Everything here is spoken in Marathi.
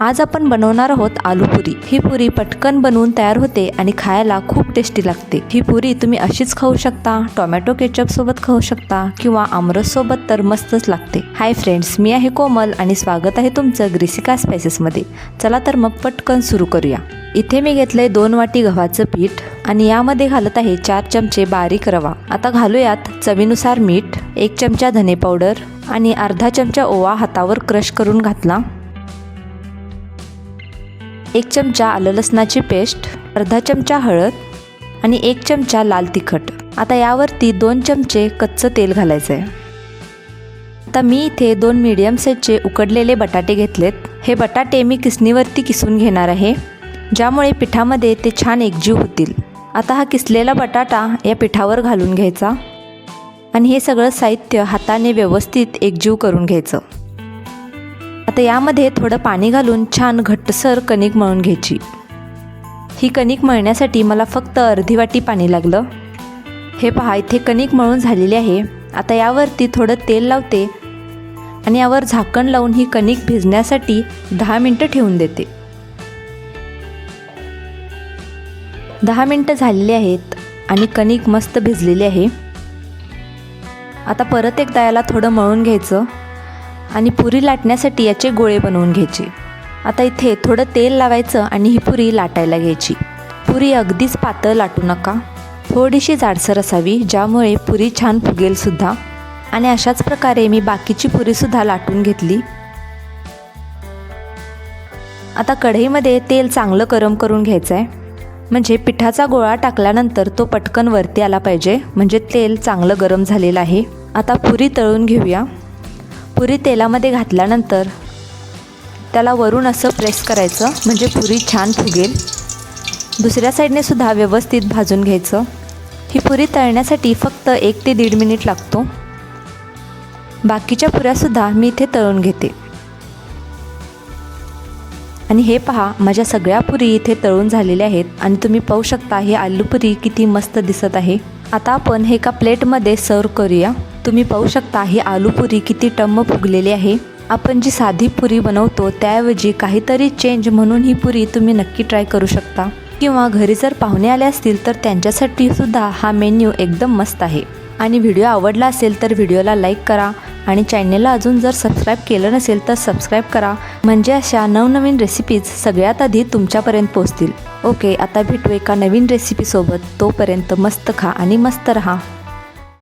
आज आपण बनवणार आहोत आलू पुरी. ही पुरी पटकन बनवून तयार होते आणि खायला खूप टेस्टी लागते. ही पुरी तुम्ही अशीच खाऊ शकता टोमॅटो केचप सोबत खाऊ शकता किंवा आमरस सोबत तर मस्तच लागते. हाय फ्रेंड्स मी आहे कोमल आणि स्वागत आहे तुमचं ग्रिसिका स्पायसेसमध्ये चला तर मग पटकन सुरू करूया. इथे मी घेतलंय दोन वाटी गव्हाचं पीठ आणि यामध्ये घालत आहे चार चमचे बारीक रवा. आता घालूयात चवीनुसार मीठ एक चमचा धने पावडर आणि अर्धा चमचा ओवा हातावर क्रश करून घातला. एक चमचा आलं लसणाची पेस्ट अर्धा चमचा हळद आणि एक चमचा लाल तिखट. आता यावरती दोन चमचे कच्चं तेल घालायचं आहे आता मी इथे दोन मीडियम साईजचे उकडलेले बटाटे घेतलेत. हे बटाटे मी किसणीवरती किसून घेणार आहे ज्यामुळे पिठामध्ये ते छान एकजीव होतील. आता हा किसलेला बटाटा या पिठावर घालून घ्यायचा आणि हे सगळं साहित्य हाताने व्यवस्थित एकजीव करून घ्यायचं. आता यामध्ये थोडं पाणी घालून छान घट्टसर कणिक मळून घ्यायची. ही कणिक मळण्यासाठी मला फक्त अर्धी वाटी पाणी लागलं. हे पहा इथे कणिक मळून झालेली आहे. आता यावरती थोडं तेल लावते आणि यावर झाकण लावून ही कणिक भिजण्यासाठी दहा मिनटं ठेवून देते. दहा मिनटं झालेली आहेत आणि कणिक मस्त भिजलेली आहे. आता परत एकदा याला थोडं मळून घ्यायचं. आणि पुरी लाटण्यासाठी याचे गोळे बनवून घ्यायचे. आता इथे थोडं तेल लावायचं आणि ही पुरी लाटायला घ्यायची. पुरी अगदीच पातळ लाटू नका. थोडीशी जाडसर असावी ज्यामुळे पुरी छान फुगेलसुद्धा आणि अशाच प्रकारे मी बाकीची पुरीसुद्धा लाटून घेतली. आता कढईमध्ये तेल चांगलं गरम करून घ्यायचं आहे म्हणजे पिठाचा गोळा टाकल्यानंतर तो पटकन वरती आला पाहिजे. म्हणजे तेल चांगलं गरम झालेलं आहे. आता पुरी तळून घेऊया. पुरी तेलामध्ये घातल्यानंतर त्याला वरून असं प्रेस करायचं म्हणजे पुरी छान फुगेल. दुसऱ्या साईडने सुद्धा व्यवस्थित भाजून घ्यायचं. ही पुरी तळण्यासाठी फक्त एक ते दीड मिनिट लागतो. बाकीच्या पुऱ्यासुद्धा मी इथे तळून घेते. आणि हे पहा माझ्या सगळ्या पुरी इथे तळून झालेल्या आहेत आणि तुम्ही पाहू शकता हे आलू पुरी किती मस्त दिसत आहे. आता आपण हे एका प्लेटमध्ये सर्व करूया. तुम्ही पाहू शकता ही आलू पुरी किती टम्म फुगलेली आहे. आपण जी साधी पुरी बनवतो त्याऐवजी काहीतरी चेंज म्हणून ही पुरी तुम्ही नक्की ट्राय करू शकता. किंवा घरी जर पाहुणे आले असतील तर त्यांच्यासाठी सुद्धा हा मेन्यू एकदम मस्त आहे. आणि व्हिडिओ आवडला असेल तर व्हिडिओला लाईक करा. आणि चॅनलला अजून जर सबस्क्राईब केलं नसेल तर सबस्क्राईब करा. म्हणजे अशा नवनवीन रेसिपीज सगळ्यात आधी तुमच्यापर्यंत पोहोचतील. ओके आता भेटू एका नवीन रेसिपीसोबत तोपर्यंत मस्त खा आणि मस्त रहा.